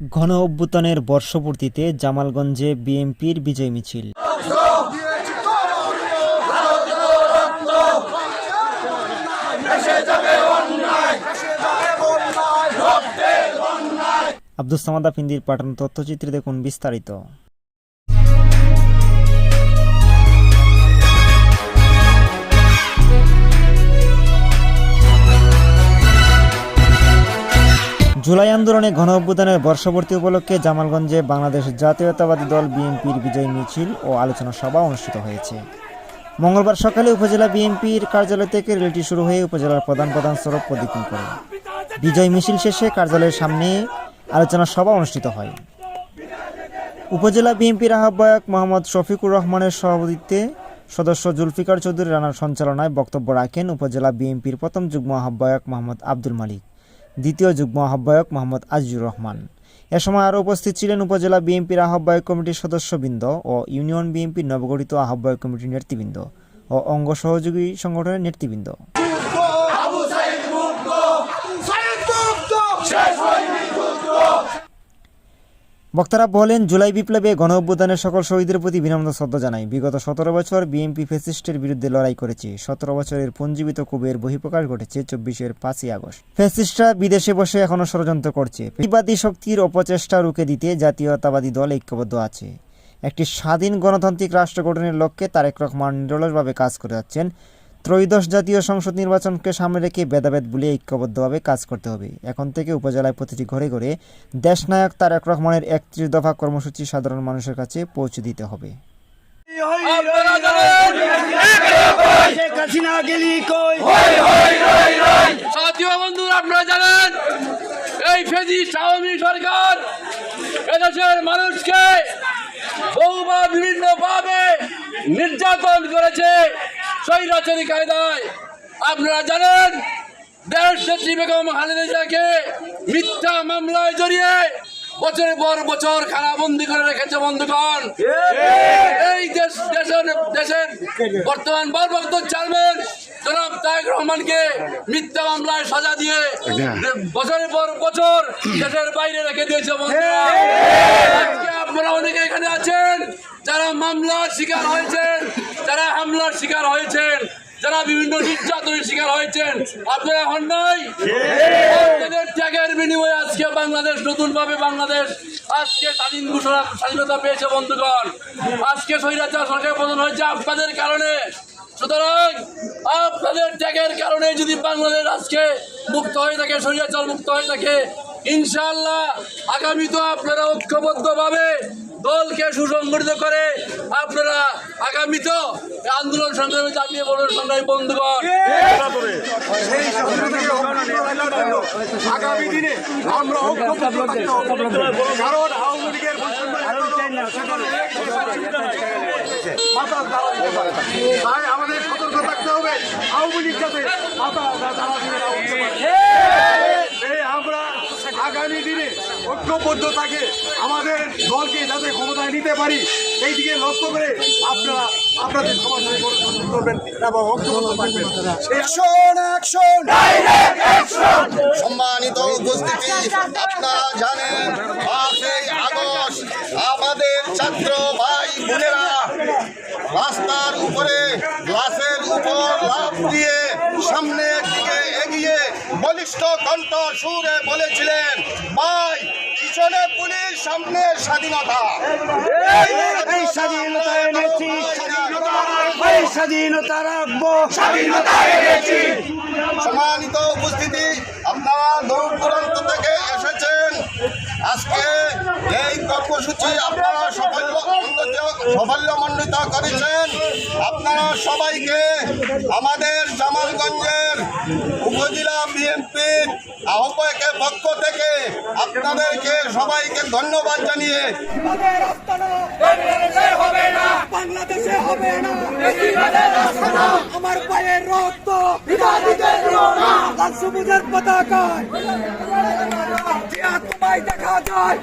ঘন অভ্যুত্থানের বর্ষপূর্তিতে জামালগঞ্জে বিএনপির বিজয় মিছিল। আব্দুল সামাদা পিন্দির পাঠানো তথ্যচিত্রে দেখুন বিস্তারিত। জুলাই আন্দোলনে গণ অভ্যুত্থানের বর্ষপূর্তি উপলক্ষে জামালগঞ্জে বাংলাদেশ জাতীয়তাবাদী দল বিএনপির বিজয় মিছিল ও আলোচনা সভা অনুষ্ঠিত হয়েছে। মঙ্গলবার সকালে উপজেলা বিএনপির কার্যালয় থেকে রেলটি শুরু হয়ে উপজেলার প্রধান প্রধান সড়ক প্রদক্ষিণ করে। বিজয় মিছিল শেষে কার্যালয়ের সামনে আলোচনা সভা অনুষ্ঠিত হয়। উপজেলা বিএনপির আহ্বায়ক মোহাম্মদ শফিকুর রহমানের সভাপতিত্বে সদস্য জুলফিকার চৌধুরী রানার সঞ্চালনায় বক্তব্য রাখেন উপজেলা বিএনপির প্রথম যুগ্ম আহ্বায়ক মোহাম্মদ আব্দুল মালিক। দ্বিতীয় যুগ্ম আহ্বায়ক মোহাম্মদ আজিজুর রহমান। এ সময় আরও উপস্থিত ছিলেন উপজেলা বিএনপির আহ্বায়ক কমিটির সদস্যবৃন্দ ও ইউনিয়ন বিএনপির নবগঠিত আহ্বায়ক কমিটির নেতৃবৃন্দ ও অঙ্গ সহযোগী সংগঠনের নেতৃবৃন্দ। বক্তারা বলেন, জুলাই বিপ্লবে গণ অভ্যুত্থানের সকল শহীদের প্রতি বিনম্র শ্রদ্ধা জানাই। বিগত সতেরো বছর বিএনপি ফ্যাসিস্টের বিরুদ্ধে লড়াই করেছে। সতেরো বছরের পুঞ্জীবিত কুবের বহিঃপ্রকাশ ঘটেছে চব্বিশের পাঁচই আগস্ট। ফ্যাসিস্টরা বিদেশে বসে এখনও ষড়যন্ত্র করছে। প্রতিবাদী শক্তির অপচেষ্টা রুখে দিতে জাতীয়তাবাদী দল ঐক্যবদ্ধ আছে। একটি স্বাধীন গণতান্ত্রিক রাষ্ট্র গঠনের লক্ষ্যে তারেক রহমান নিরলসভাবে কাজ করে যাচ্ছেন। ত্রয়োদশ জাতীয় সংসদ নির্বাচনকে সামনে রেখে ভেদাভেদ বলে ঐক্যবদ্ধভাবে কাজ করতে হবে। এখন থেকে উপজেলায় প্রতিটি ঘরে ঘরে দেশনায়ক তারেক রহমানের একত্রিশ দফা কর্মসূচি সাধারণ মানুষের কাছে পৌঁছে দিতে হবে। আপনারা এই মানুষকে নির্যাতন করেছে। স্বৈরাচারী কায়দায় আপনারা জানেন বেগম মিথ্যা মামলায় জড়িয়ে বছরের পর বছর করে রেখেছে এই দেশ, দেশের বর্তমান রহমানকে মিথ্যা মামলায় সাজা দিয়ে বছরের পর বছর দেশের বাইরে রেখে দিয়েছে আপনারা অনেকে এখানে আছেন। যারা মামলার শিকার হয়েছেন, যারা হামলার শিকার হয়েছেন, যারা বিভিন্ন নির্যাতনের শিকার হয়েছেন, আপনারা হন নাই? আপনাদের ত্যাগের বিনিময়ে আজকে বাংলাদেশ নতুন ভাবে বাংলাদেশ, আজকে স্বাধীন ঘোষণা, স্বাধীনতা পেয়েছে বন্ধুগণ। আজকে স্বৈরাচার সরকার পতন হয়েছে আপনাদের কারণে। সুতরাং আপনাদের ত্যাগের কারণে যদি বাংলাদেশ আজকে মুক্ত হয়ে থাকে, স্বৈরাচার মুক্ত হয়ে থাকে ইনশাল্লাহ আগামী তো আপনারা ঐক্যবদ্ধভাবে দলকে সুসংগঠিত করে আপনারা আগামী তো আন্দোলন সংগ্রামে চাপিয়ে পড়বেন সংগ্রামী বন্ধুগণ। আমাদের সতর্ক থাকতে হবে। আওয়ামী লীগ যাতে মাথা দাঁড়া দিতে না উঠতে পারে। এই আমরা আগামী দিনে ঐক্যবদ্ধ থাকে। আমাদের দলকে যাতে ক্ষমতায় নিতে পারি এই দিকে লক্ষ্য করে আপনারা আপনাদের সমাজে করবেন এবং ঐক্যবদ্ধ থাকবেন। সম্মানিত উপস্থিতি আপনারা জানেন পাঁচই আগস্ট আমাদের ছাত্র ভাই বোনেরা রাস্তার উপরে গ্লাসের উপর লাফ দিয়ে সামনের দিকে এগিয়ে বলিষ্ঠ কণ্ঠ সুরে বলেছিলেন ভাই পিছনে পুলিশ সামনে স্বাধীনতা। এই স্বাধীনতা এনেছি। এই স্বাধীনতা রাখব। সম্মানিত উপস্থিতি আপনারা দূর দূরান্ত থেকে এসেছেন। আজকে এই কর্মসূচি আপনারা সাফল্য সাফল্যমণ্ডিত করেছেন। আপনারা সবাইকে আমাদের জামালগঞ্জের উপজেলা বিএনপির আহ্বায়কের পক্ষ থেকে আপনাদেরকে সবাইকে ধন্যবাদ জানিয়ে হবে আমার পতাকায়। দেখা যায়।